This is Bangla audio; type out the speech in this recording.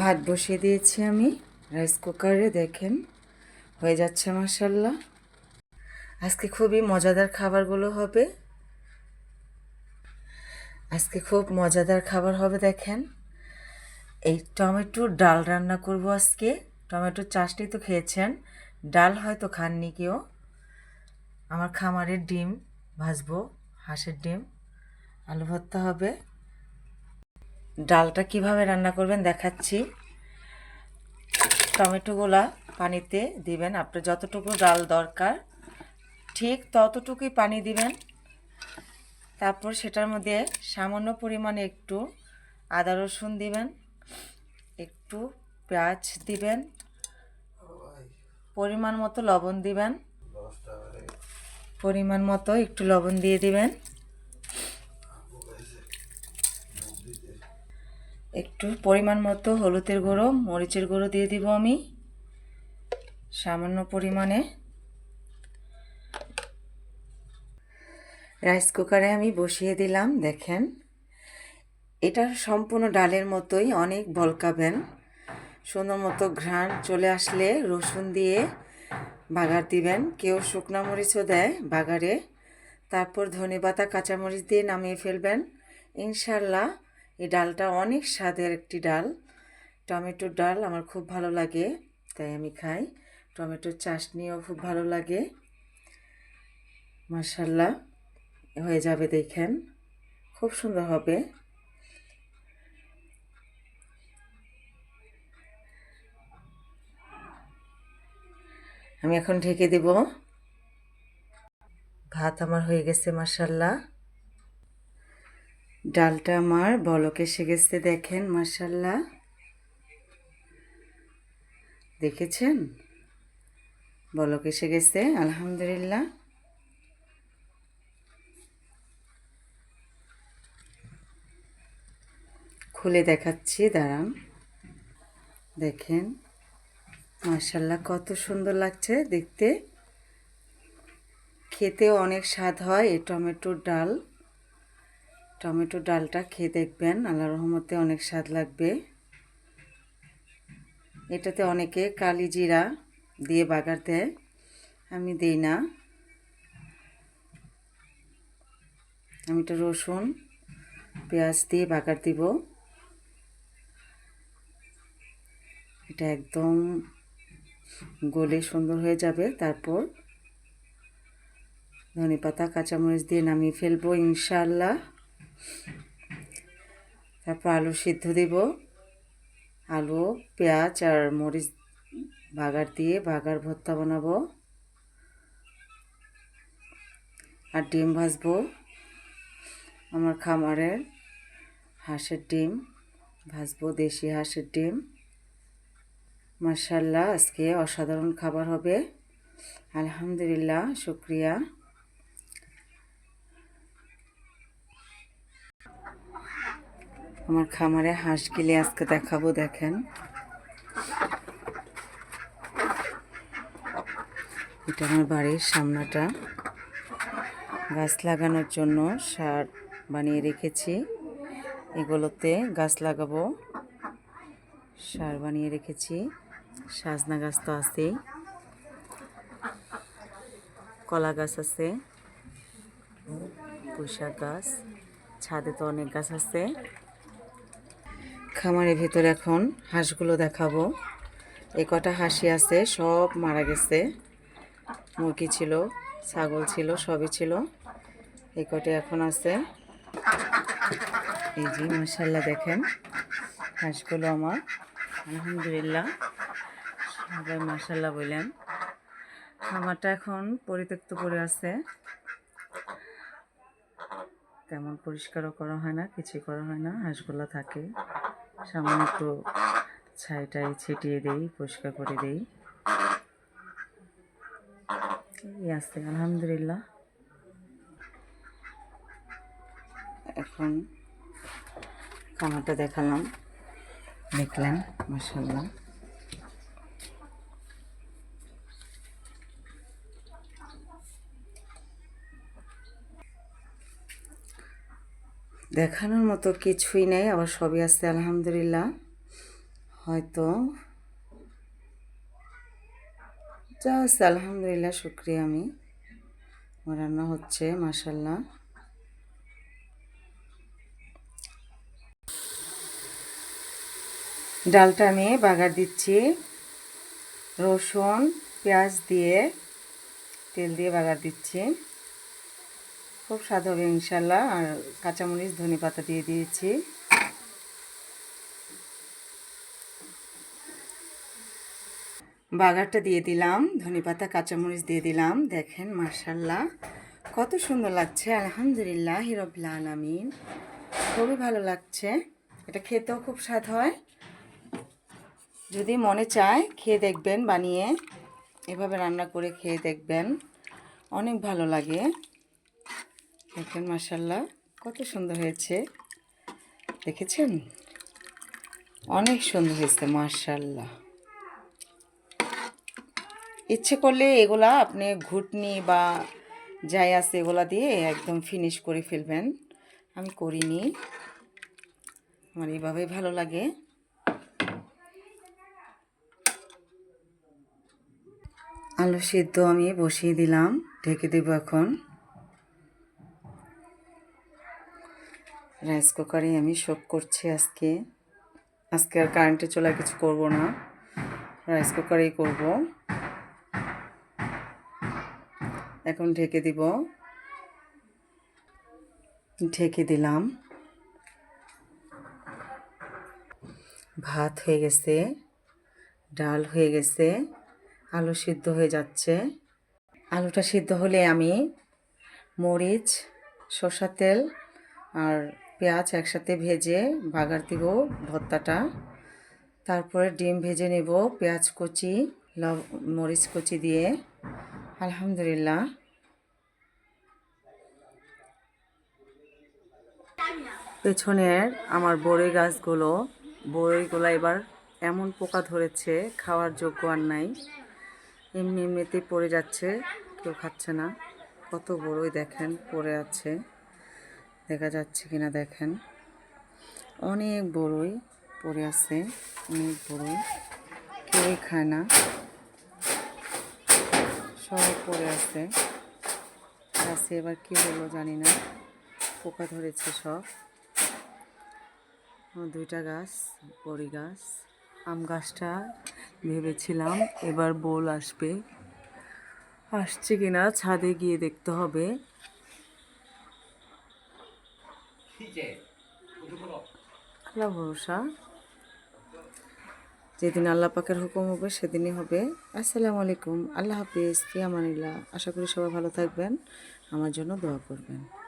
ভাত বসিয়ে দিয়েছি আমি। রাইস কুকারে দেখেন, হয়ে যাচ্ছে মাসাল্লাহ আজকে খুবই মজাদার খাবারগুলো হবে। আজকে খুব মজাদার খাবার হবে, দেখেন। এই টমেটোর ডাল রান্না করব আজকে। টমেটোর চাষটি তো খেয়েছেন, ডাল হয়তো খাননি কেউ। আমার খামারের ডিম ভাজবো, হাঁসের ডিম, আলু ভর্তা হবে। ডালটা কীভাবে রান্না করবেন দেখাচ্ছি। টমেটোগুলা পানিতে দিবেন। আপনার যতটুকু ডাল দরকার, ঠিক ততটুকুই পানি দিবেন। তারপর সেটার মধ্যে সামান্য পরিমাণে একটু আদা রসুন দিবেন, একটু পেঁয়াজ দিবেন, পরিমাণ মতো লবণ দিবেন, পরিমাণ মতো একটু লবণ দিয়ে দিবেন। একটু পরিমাণ মতো হলুদের গুঁড়ো, মরিচের গুঁড়ো দিয়ে দিব আমি। সামান্য পরিমাণে। রাইস কুকারে আমি বসিয়ে দিলাম, দেখেন। এটা সম্পূর্ণ ডালের মতোই, অনেক বলকাবেন। সুন্দর মতো ঘ্রাণ চলে আসলে রসুন দিয়ে বাগার দিবেন। কেউ শুকনো মরিচও দেয় বাগারে। তারপর ধনে পাতা কাঁচামরিচ দিয়ে নামিয়ে ফেলবেন। ইনশাল্লাহ এই ডালটা অনেক স্বাদের একটি ডাল। টমেটোর ডাল আমার খুব ভালো লাগে, তাই আমি খাই। টমেটোর চাটনিও খুব ভালো লাগে। মার্শাল্লাহ হয়ে যাবে দেখেন। খুব সুন্দর হবে। আমি এখন ঢেকে দেব। ভাত আমার হয়ে গেছে মার্শাল্লাহ ডালটা আমার বলক এসে গেছে দেখেন মার্শাল্লাহ দেখেছেন? বলক এসে গেছে আলহামদুলিল্লাহ। খুলে দেখাচ্ছি, দাঁড়ান। দেখেন মার্শাল্লাহ কত সুন্দর লাগছে দেখতে। খেতেও অনেক স্বাদ হয় এই টমেটোর ডাল। টমেটো ডালটা খেয়ে দেখবেন আল্লাহ রহমতে অনেক স্বাদ লাগবে। এটাতে অনেকে কালি জিরা দিয়ে বাগার দেয়, আমি দিই না। আমি তো রসুন, পেঁয়াজ দিয়ে বাগার দিব। এটা একদম গলে সুন্দর হয়ে যাবে। তারপর ধনে পাতা কাঁচামরিচ দিয়ে নামিয়ে ফেলব ইনশাল্লাহ তারপর আলু সিদ্ধ দিব। আলু, পেঁয়াজ আর মরিচ বাগার দিয়ে বাগার ভর্তা বানাবো। আর ডিম ভাজবো। আমার খামারের হাঁসের ডিম। ভাজবো দেশি হাঁসের ডিম। মার্শাল্লাহ আজকে অসাধারণ খাবার হবে। আলহামদুলিল্লাহ, শুক্রিয়া। আমার খামারে হাঁস গিলে আজকে দেখাবো, দেখেন। এটা আমার বাড়ির সামনাটা। গাছ লাগানোর জন্য সার বানিয়ে রেখেছি। এগুলোতে গাছ লাগাবো। সার বানিয়ে রেখেছি। সাজনা গাছ তো আছেই। কলা গাছ আছে। পুঁইশাক গাছ। ছাদে তো অনেক গাছ আছে। খামারের ভিতরে এখন হাঁসগুলো দেখাবো। এই কটা হাসি আছে, সব মারা গেছে। মুরগি ছিল, ছাগল ছিল, সবই ছিল। এই কটা এখন আছে। এই যে মশাল্লা দেখেন, হাঁসগুলো আমার। আলহামদুলিল্লাহ, সবাই মাসাল্লাহ বললেন খামারটা এখন পরিত্যক্ত পড়ে আছে। তেমন পরিষ্কারও করা হয় না, কিছুই করা হয় না, হাঁসগুলো থাকে। সামান্য একটু ছাইটাই ছিটিয়ে দেই, পরিষ্কার করে দেই। এই আলহামদুলিল্লাহ। এখন খামারটা দেখালাম। দেখলেন মাসাল্লাহ দেখানোর মতো কিছুই নেই, আবার সবই আছে, আলহামদুলিল্লাহ। হয়তো যা জাস্ট আলহামদুলিল্লাহ, শুক্রিয়া আমি। আমার রান্না হচ্ছে মাসাল্লাহ ডালটা আমি বাগার দিচ্ছি। রসুন, পেঁয়াজ দিয়ে, তেল দিয়ে বাগার দিচ্ছি। খুব স্বাদ হবে ইনশাল্লাহ আর কাঁচামরিচ, ধনে পাতা দিয়ে দিয়েছি। বাগারটা দিয়ে দিলাম, ধনে পাতা, কাঁচামরিচ দিয়ে দিলাম। দেখেন মার্শাল্লাহ কত সুন্দর লাগছে। আলহামদুলিল্লাহ হিরবিল্লা আলমিন। খুবই ভালো লাগছে। এটা খেতেও খুব স্বাদ হয়। যদি মনে চায়, খেয়ে দেখবেন, বানিয়ে এভাবে রান্না করে খেয়ে দেখবেন। অনেক ভালো লাগে। দেখেন মার্শাল্লাহ কত সুন্দর হয়েছে। দেখেছেন? অনেক সুন্দর হয়েছে মার্শাল্লাহ ইচ্ছে করলে এগুলা আপনি ঘুটনি বা যাই আছে এগুলা দিয়ে একদম ফিনিশ করে ফেলবেন। আমি করিনি। আমার এইভাবেই ভালো লাগে। আলু সিদ্ধ আমি বসিয়ে দিলাম, ঢেকে দেবো এখন। রাইস কুকারে আমি শোক করছি আজকে। আজকে আর কারেন্টে চলে কিছু করব না। রাইস কুকারেই করব। এখন ঢেকে দিব। ঢেকে দিলাম। ভাত হয়ে গেছে। ডাল হয়ে গেছে। আলু সিদ্ধ হয়ে যাচ্ছে। আলুটা সিদ্ধ হলে আমি মরিচ সর্ষা তেল আর পেঁয়াজ একসাথে ভেজে বাগার দিব ভর্তাটা। তারপরে ডিম ভেজে নেব পেঁয়াজ কুচি, লব, মরিচ কুচি দিয়ে। আলহামদুলিল্লাহ। পেছনের আমার বড়ই গাছগুলো, বড়ইগুলো এবার এমন পোকা ধরেছে, খাওয়ার যোগ্য আর নাই। এমনি এমনিতেই পড়ে যাচ্ছে, কেউ খাচ্ছে না। কত বড়ই দেখেন, পড়ে আছে। দেখা যাচ্ছে কিনা দেখেন। অনেক বড়ই পড়ে আছে, অনেক বড়ই। কেউই খায় না। সব পড়ে আছে। গাছে এবার কী হলো জানি না। পোকা ধরেছে সব। দুইটা গাছ, বড়ি গাছ। আম গাছটা ভেবেছিলাম এবার বোল আসবে। আসছে কিনা ছাদে গিয়ে দেখতে হবে। আল্লাহ ভরসা। যেদিন আল্লাহ পাকের হুকুম হবে, সেদিনই হবে। আসসালামু আলাইকুম। আল্লাহ হাফিজ। ফিয়ামানিল্লাহ আশা করি সবাই ভালো থাকবেন। আমার জন্য দোয়া করবেন।